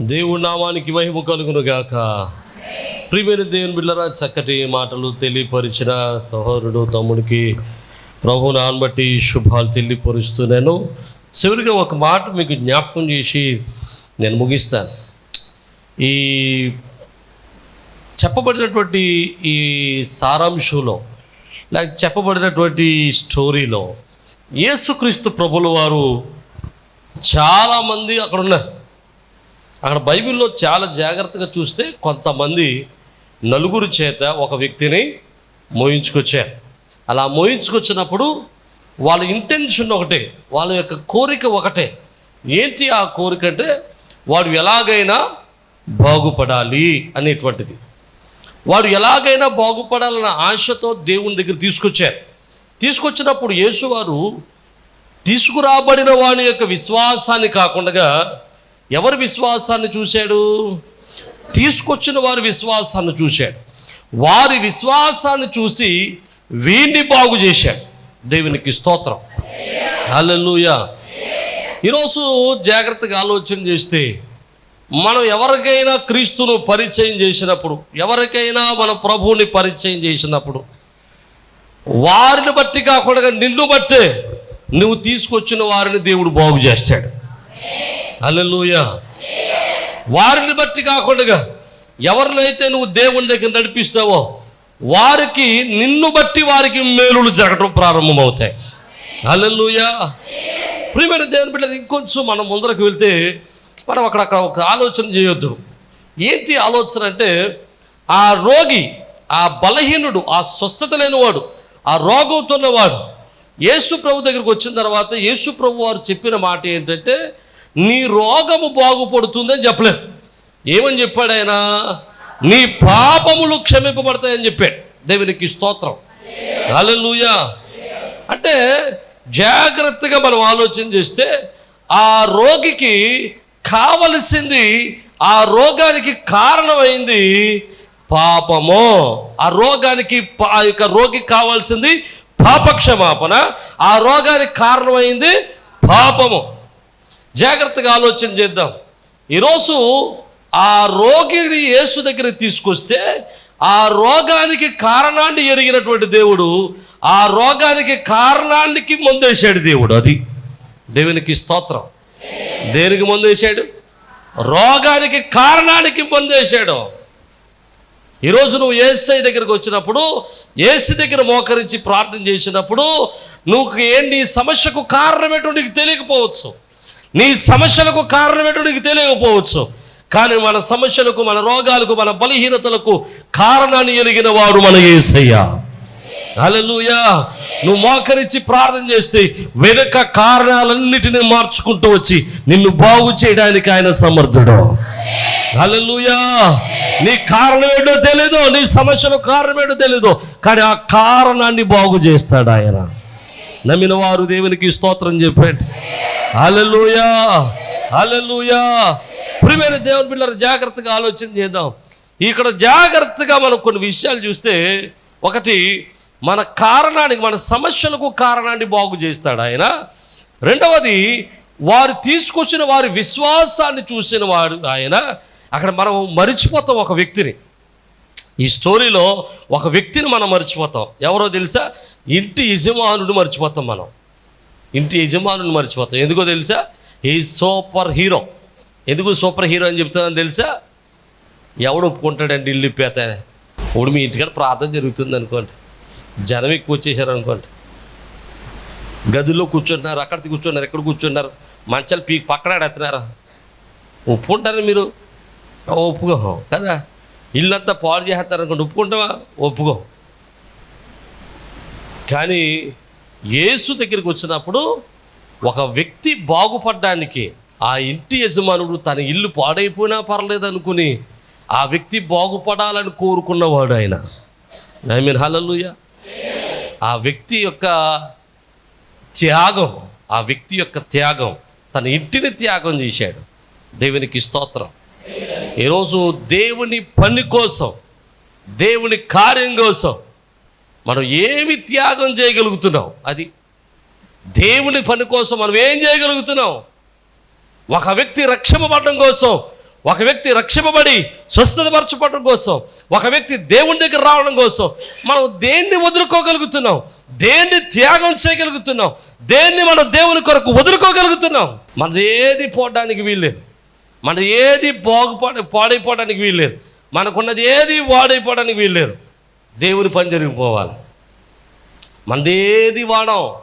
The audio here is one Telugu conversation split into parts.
దేవుడి నామానికి మహిమ కలుగును గాక. ప్రియమైన దేవుని బిళ్ళరా చక్కటి మాటలు తెలియపరిచిన సహోదరుడు తమ్ముడికి ప్రభు నాన్న బట్టి శుభాలు తెలియపరుస్తున్నాను. చివరిగా ఒక మాట మీకు జ్ఞాపకం చేసి నేను ముగిస్తాను. ఈ చెప్పబడినటువంటి ఈ సారాంశంలో లేక చెప్పబడినటువంటి స్టోరీలో యేసుక్రీస్తు ప్రభుల వారు చాలామంది అక్కడ ఉన్నారు అక్కడ బైబిల్లో చాలా జాగ్రత్తగా చూస్తే కొంతమంది నలుగురు చేత ఒక వ్యక్తిని మోయించుకొచ్చారు. అలా మోయించుకొచ్చినప్పుడు వాళ్ళ ఇంటెన్షన్ ఒకటే వాళ్ళ యొక్క కోరిక ఒకటే. ఏంటి ఆ కోరిక అంటే వాడు ఎలాగైనా బాగుపడాలి అనేటువంటిది. వాడు ఎలాగైనా బాగుపడాలన్న ఆశతో దేవుని దగ్గర తీసుకొచ్చారు. తీసుకొచ్చినప్పుడు యేసువారు తీసుకురాబడిన వాని యొక్క విశ్వాసాన్ని కాకుండా ఎవరి విశ్వాసాన్ని చూశాడు? తీసుకొచ్చిన వారి విశ్వాసాన్ని చూశాడు. వారి విశ్వాసాన్ని చూసి వీణ్ణి బాగు చేశాడు. దేవునికి స్తోత్రం. హల్లెలూయా. ఈరోజు జాగ్రత్తగా ఆలోచన చేస్తే మనం ఎవరికైనా క్రీస్తును పరిచయం చేసినప్పుడు ఎవరికైనా మన ప్రభువుని పరిచయం చేసినప్పుడు వారిని బట్టి కాకుండా నిన్ను బట్టే నువ్వు తీసుకొచ్చిన వారిని దేవుడు బాగు చేస్తాడు. హల్లెలూయ. వారిని బట్టి కాకుండా ఎవరినైతే నువ్వు దేవుని దగ్గర నడిపిస్తావో వారికి నిన్ను బట్టి వారికి మేలులు జరగడం ప్రారంభమవుతాయి. హల్లెలూయా. ప్రియమైన దేవుని బిడ్డ ఇంకొంచెం మనం ముందరకు వెళ్తే మనం అక్కడక్కడ ఒక ఆలోచన చేయొద్దు. ఏంటి ఆలోచన అంటే ఆ రోగి ఆ బలహీనుడు ఆ స్వస్థత లేనివాడు ఆ రోగంతో ఉన్నవాడు యేసు ప్రభు దగ్గరికి వచ్చిన తర్వాత యేసు ప్రభు వారు చెప్పిన మాట ఏంటంటే నీ రోగము బాగుపడుతుందని చెప్పలేదు. ఏమని చెప్పాడు ఆయన? నీ పాపములు క్షమింపబడతాయని చెప్పాడు. దేవునికి స్తోత్రం. అలెలుయా అంటే జాగ్రత్తగా మనం ఆలోచన చేస్తే ఆ రోగికి కావలసింది ఆ రోగానికి కారణమైంది పాపము. ఆ రోగానికి పా- ఆ యొక్క రోగికి కావాల్సింది పాపక్షమాపణ. ఆ రోగానికి కారణమైంది పాపము. జాగ్రత్తగా ఆలోచన చేద్దాం. ఈరోజు ఆ రోగిని యేసు దగ్గరికి తీసుకొస్తే ఆ రోగానికి కారణాన్ని ఎరిగినటువంటి దేవుడు ఆ రోగానికి కారణానికి ముందేశాడు దేవుడు అది. దేవునికి స్తోత్రం. దేనికి ముందేశాడు? రోగానికి కారణానికి ముందేశాడు. ఈరోజు నువ్వు ఏసై దగ్గరికి వచ్చినప్పుడు ఏసు దగ్గర మోకరించి ప్రార్థన చేసినప్పుడు నువ్వు ఏ నీ సమస్యకు కారణమేటో నీకు తెలియకపోవచ్చు. నీ సమస్యలకు కారణమేటో నీకు తెలియకపోవచ్చు. కానీ మన సమస్యలకు మన రోగాలకు మన బలహీనతలకు కారణాన్ని ఎరిగిన వాడు మన ఏసయ్యా. హల్లెలూయా. నువ్వు మోకరించి ప్రార్థన చేస్తే వెనుక కారణాలన్నిటిని మార్చుకుంటూ వచ్చి నిన్ను బాగు చేయడానికి ఆయన సమర్థుడు. హల్లెలూయా. నీ కారణం ఏంటో తెలీదు నీ సమస్యల కారణం ఏంటో తెలీదు కానీ ఆ కారణాన్ని బాగు చేస్తాడు ఆయన. నమ్మిన వారు దేవునికి స్తోత్రం చెప్పాడు. హల్లెలూయా హల్లెలూయా. ప్రియమైన దేవుని పిల్లలు జాగ్రత్తగా ఆలోచన చేద్దాం. ఇక్కడ జాగ్రత్తగా మనం కొన్ని విషయాలు చూస్తే ఒకటి మన కారణానికి మన సమస్యలకు కారణాన్ని బాగు చేస్తాడు ఆయన. రెండవది వారు తీసుకొచ్చిన వారి విశ్వాసాన్ని చూసిన వాడు ఆయన. అక్కడ మనం మరిచిపోతాం ఒక వ్యక్తిని. ఈ స్టోరీలో ఒక వ్యక్తిని మనం మర్చిపోతాం. ఎవరో తెలుసా? ఇంటి యజమానుడు మర్చిపోతాం మనం. ఇంటి యజమానుని మర్చిపోతాం. ఎందుకో తెలుసా? ఈ సూపర్ హీరో. ఎందుకు సూపర్ హీరో అని చెప్తున్నాను తెలుసా? ఎవడు ఒప్పుకుంటాడండి ఇల్లు ఇప్పేత? ఇప్పుడు మీ ఇంటికాడ ప్రార్థన జరుగుతుంది అనుకోండి. జనం ఎక్కువ వచ్చేసారు అనుకోండి. గదుల్లో కూర్చుంటున్నారు అక్కడ కూర్చున్నారు ఎక్కడ కూర్చున్నారు మంచాలు పీక్ పక్కన ఆడేస్తున్నారు ఒప్పుకుంటారా మీరు? ఒప్పుకో కదా? ఇల్లంతా పాడు చేస్తారు అనుకోండి. ఒప్పుకుంటావా? ఒప్పుకో. కానీ యేసు దగ్గరికి వచ్చినప్పుడు ఒక వ్యక్తి బాగుపడడానికి ఆ ఇంటి యజమానుడు తన ఇల్లు పాడైపోయినా పర్లేదు అనుకుని ఆ వ్యక్తి బాగుపడాలని కోరుకున్నవాడు ఆయన. ఐ మీన్ హలలుయ ఆ వ్యక్తి యొక్క త్యాగం ఆ వ్యక్తి యొక్క త్యాగం తన ఇంటిని త్యాగం చేశాడు. దేవునికి స్తోత్రం. ఈరోజు దేవుని పని కోసం దేవుని కార్యం కోసం మనం ఏమి త్యాగం చేయగలుగుతున్నాం? అది దేవుని పని కోసం మనం ఏం చేయగలుగుతున్నాం? ఒక వ్యక్తి రక్షింపబడడం కోసం ఒక వ్యక్తి రక్షింపబడి స్వస్థతపరచబడడం కోసం ఒక వ్యక్తి దేవుని దగ్గర రావడం కోసం మనం దేన్ని వదులుకోగలుగుతున్నాం? దేన్ని త్యాగం చేయగలుగుతున్నాం? దేన్ని మనం దేవుని కొరకు వదులుకోగలుగుతున్నాం? మన ఏది పోవడానికి వీల్లేదు. మన ఏది బాగుపడ పాడైపోవడానికి వీల్లేదు. మనకున్నది ఏది వాడైపోవడానికి వీల్లేదు. దేవుని పని జరిగిపోవాలి మందేది వాడం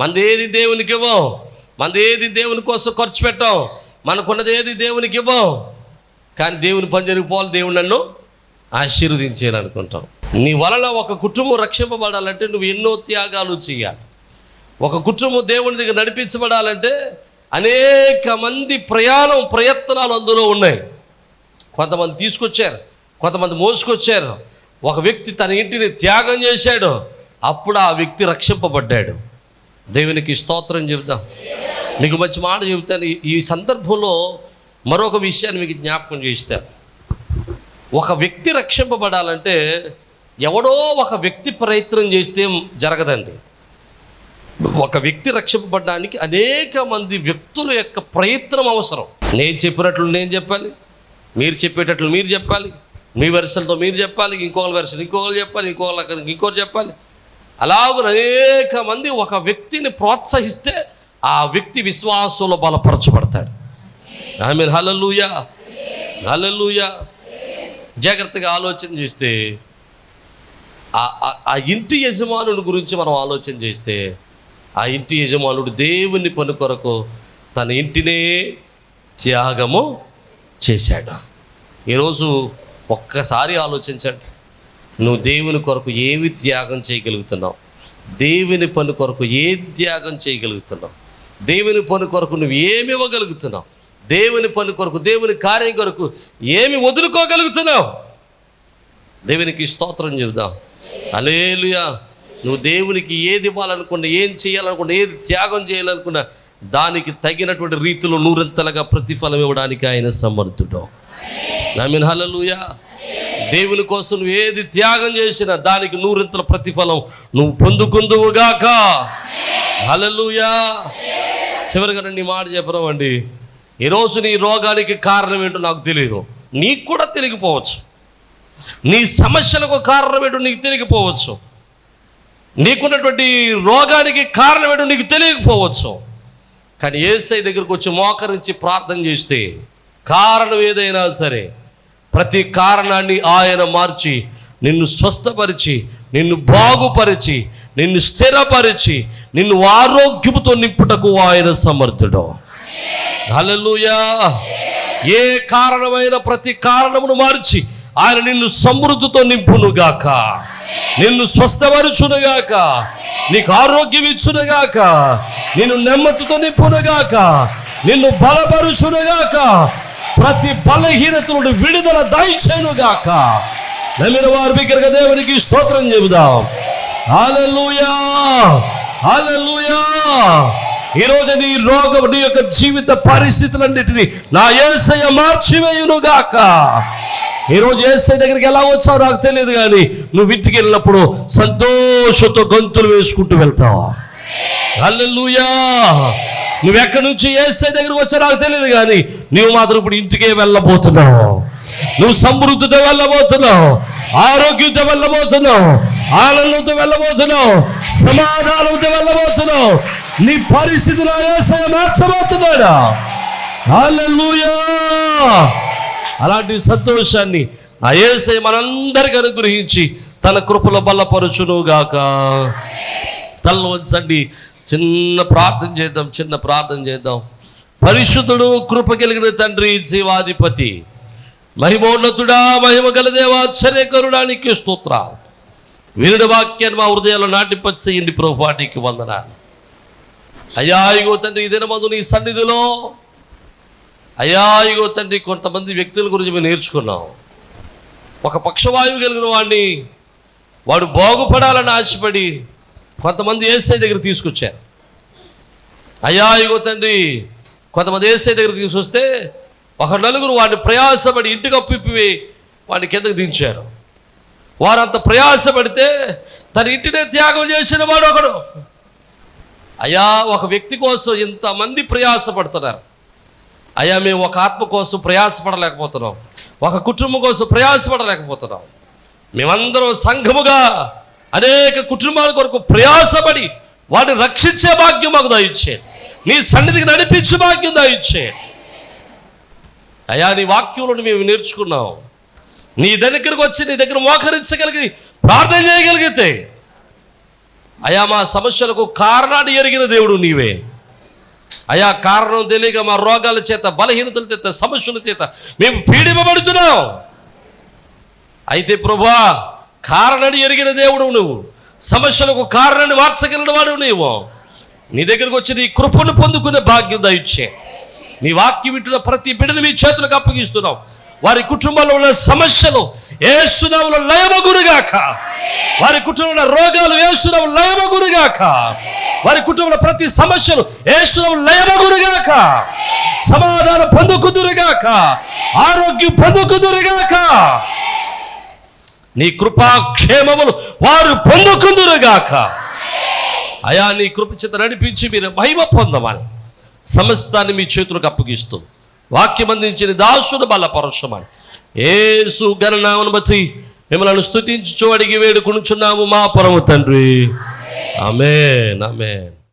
మందేది దేవునికి ఇవ్వం మందేది దేవుని కోసం ఖర్చు పెట్టాం మనకున్నది ఏది దేవునికి ఇవ్వం కానీ దేవుని పని జరిగిపోవాలి దేవుడు నన్ను ఆశీర్వదించేయాలనుకుంటాం నీ వలన ఒక కుటుంబం రక్షింపబడాలంటే నువ్వు ఎన్నో త్యాగాలు చేయాలి. ఒక కుటుంబం దేవుని దగ్గర నడిపించబడాలంటే అనేక మంది ప్రయాణం ప్రయత్నాలు అందులో ఉన్నాయి. కొంతమంది తీసుకొచ్చారు కొంతమంది మోసుకొచ్చారు ఒక వ్యక్తి తన ఇంటిని త్యాగం చేశాడు అప్పుడు ఆ వ్యక్తి రక్షింపబడ్డాడు. దేవునికి స్తోత్రం చెబుతాం మీకు మంచి మాట చెబుతాను. ఈ- సందర్భంలో మరొక విషయాన్ని మీకు జ్ఞాపకం చేస్తా. ఒక వ్యక్తి రక్షింపబడాలంటే ఎవడో ఒక వ్యక్తి ప్రయత్నం చేస్తే జరగదండి. ఒక వ్యక్తి రక్షింపబడడానికి అనేక మంది వ్యక్తుల యొక్క ప్రయత్నం అవసరం. నేను చెప్పినట్లు నేను చెప్పాలి. మీరు చెప్పేటట్లు మీరు చెప్పాలి. మీ వెర్షన్తో మీరు చెప్పాలి ఇంకొకరి వెర్షన్ ఇంకొకరు చెప్పాలి ఇంకొకరు ఇంకొకరు చెప్పాలి. అలాగ అనేక మంది ఒక వ్యక్తిని ప్రోత్సహిస్తే ఆ వ్యక్తి విశ్వాసంలో బలపరచబడతాడు. ఐ మీన్ హలలుయా హలలుయా జాగ్రత్తగా ఆలోచన చేస్తే ఆ- ఆ- ఆ ఇంటి యజమానుడి గురించి మనం ఆలోచన చేస్తే ఆ ఇంటి యజమానుడు దేవుని పని కొరకు తన ఇంటినే త్యాగము చేశాడు. ఈరోజు ఒక్కసారి ఆలోచించండి. నువ్వు దేవుని కొరకు ఏమి త్యాగం చేయగలుగుతున్నావు? దేవుని పని కొరకు ఏ త్యాగం చేయగలుగుతున్నావు? దేవుని పని కొరకు నువ్వు ఏమి ఇవ్వగలుగుతున్నావు? దేవుని పని కొరకు దేవుని కార్యం కొరకు ఏమి వదులుకోగలుగుతున్నావు? దేవునికి స్తోత్రం చెబుదాం. అలేలుయా నువ్వు దేవునికి ఏది ఇవ్వాలనుకున్నా ఏం చేయాలనుకున్నా ఏది త్యాగం చేయాలనుకున్నా దానికి తగినటువంటి రీతిలో నూరంతలుగా ప్రతిఫలం ఇవ్వడానికి ఆయన సమర్థుడు. నమ్మిన హలలుయా దేవుని కోసం నువ్వు ఏది త్యాగం చేసినా దానికి నూరింతల ప్రతిఫలం నువ్వు పొందుకుందువుగాక. హలలుయా చివరిగా నీ మాట చెప్పరామండి ఈరోజు నీ రోగానికి కారణం ఏంటో నాకు తెలియదు నీకు కూడా తెలియకపోవచ్చు. నీ సమస్యలకు కారణం ఏంటో నీకు తెలియకపోవచ్చు. నీకున్నటువంటి రోగానికి కారణం ఏంటో నీకు తెలియకపోవచ్చు. కానీ ఏసై దగ్గరకు వచ్చి మోకరించి ప్రార్థన చేస్తే కారణం ఏదైనా సరే ప్రతి కారణాన్ని ఆయన మార్చి నిన్ను స్వస్థపరిచి నిన్ను బాగుపరిచి నిన్ను స్థిరపరిచి నిన్ను ఆరోగ్యముతో నింపుటకు ఆయన సమర్థుడు. హల్లెలూయా! ఏ కారణమైన ప్రతి కారణమును మార్చి ఆయన నిన్ను సమృద్ధితో నింపునుగాక. నిన్ను స్వస్థపరుచునుగాక. నీకు ఆరోగ్యం ఇచ్చునుగాక. నిన్ను నెమ్మదితో నింపునుగాక. నిన్ను బలపరుచునుగాక. ప్రతి బలహీనత నుండి విడుదల దయచేనుగాక నమ్మిన వారి దగ్గరగా దేవునికి స్తోత్రం చెబుదాం. హల్లెలూయా! హల్లెలూయా! ఈరోజు నీ రోగం నీ యొక్క జీవిత పరిస్థితులన్నిటినీ నా ఏసయ్య మార్చివేయునుగాక. ఈరోజు ఏసై దగ్గరికి ఎలా వచ్చావు నాకు తెలియదు కానీ నువ్వు ఇంటికి వెళ్ళినప్పుడు సంతోషంతో గొంతులు వేసుకుంటూ వెళ్తావు? అల్లెలుయా నువ్వు ఎక్కడి నుంచి ఏసై దగ్గరకు వచ్చా నాకు తెలియదు కానీ నువ్వు మాత్రం ఇప్పుడు ఇంటికే వెళ్ళబోతున్నావు. నువ్వు సమృద్ధితో వెళ్ళబోతున్నావు ఆరోగ్యంతో వెళ్ళబోతున్నావు ఆనందంతో వెళ్ళబోతున్నావు సమాధానంతో వెళ్ళబోతున్నావు. నీ పరిస్థితిలో ఏసై మార్చబోతున్నాడా? అలాంటి సంతోషాన్ని ఆ ఏసై మనందరికి అనుగ్రహించి తన కృపలో బలపరచునుగాక. తలలో వంచండి చిన్న ప్రార్థన చేద్దాం చిన్న ప్రార్థన చేద్దాం. పరిశుద్ధుడు కృప కలిగిన తండ్రి జీవాధిపతి. మహిమోన్నతుడా మహిమ గల దేవాశ్చర్యకరుడానికి స్తోత్ర వినుడి వాక్యాన్ని మా హృదయాల్లో నాటిపచ్చేయండి ప్రభుపాటికి వందనాలు. అయ్యా ఇగో తండ్రి ఈ మందు నీ సన్నిధిలో అయ్యా ఇగో తండ్రి కొంతమంది వ్యక్తుల గురించి మేము నేర్చుకున్నాం. ఒక పక్షవాయువు కలిగిన వాడిని వాడు బాగుపడాలని ఆశపడి కొంతమంది ఏసై దగ్గర తీసుకొచ్చారు. అయ్యా ఇగో తండ్రి కొంతమంది ఏసై దగ్గర తీసుకొస్తే ఒక నలుగురు వాడిని ప్రయాసపడి ఇంటికి అప్పిప్పి వాడిని కిందకు దించారు. వారంత ప్రయాసపడితే తన ఇంటినే త్యాగం చేసిన వాడు ఒకడు. అయ్యా ఒక వ్యక్తి కోసం ఇంతమంది ప్రయాసపడుతున్నారు. అయ్యా మేము ఒక ఆత్మ కోసం ప్రయాసపడలేకపోతున్నాం. ఒక కుటుంబం కోసం ప్రయాసపడలేకపోతున్నాం. మేమందరం సంఘముగా అనేక కుటుంబాల కొరకు ప్రయాసపడి వాటిని రక్షించే భాగ్యం మాకు దయచే. నీ సన్నిధికి నడిపించే భాగ్యం దయచే. అయ్యా నీ వాక్యములను మేము నేర్చుకున్నాం నీ దగ్గరకు వచ్చి నీ దగ్గర మోకరించగలిగి ప్రార్థన చేయగలిగితే. అయా మా సమస్యలకు కారణాన్ని ఎరిగిన దేవుడు నీవే. అయా కారణం తెలియక మా రోగాల చేత బలహీనతల చేత సమస్యల చేత మేము పీడింపబడుతున్నాం. అయితే ప్రభా కారణాన్ని ఎరిగిన దేవుడు నువ్వు. సమస్యలకు కారణాన్ని మార్చగలిగిన వాడు నీవు. నీ దగ్గరకు వచ్చి నీ కృపను పొందుకునే భాగ్యం దయచే. నీ వాక్యం వింటున్న ప్రతి బిడ్డను మీ చేతులకు అప్పగిస్తున్నావు. వారి కుటుంబంలో ఉన్న సమస్యలు ఏసునాములో లయమగురుగాక వారి కుటుంబంలో రోగాలు ఏసునాము లయమగురుగాక వారి కుటుంబంలో ప్రతి సమస్యలు ఏసునాము లయమగురుగాక సమాధానం పొందుకుదురుగాక. ఆరోగ్యం పొందుకుదురుగాక. నీ కృపాక్షేమములు వారు పొందుకుందురుగాక. అయా నీ కృప చేత నడిపించి మీరు మహిమ పొందమని సమస్తాన్ని మీ చేతులకు అప్పగిస్తూ వాక్యం అందించిన దాసుడు బలపరచమని ఏసు గణనామను బట్టి మిమ్మల్ని స్తుతించు అడిగి వేడుకునుచున్నాము మా పరమ తండ్రి. Amen amen.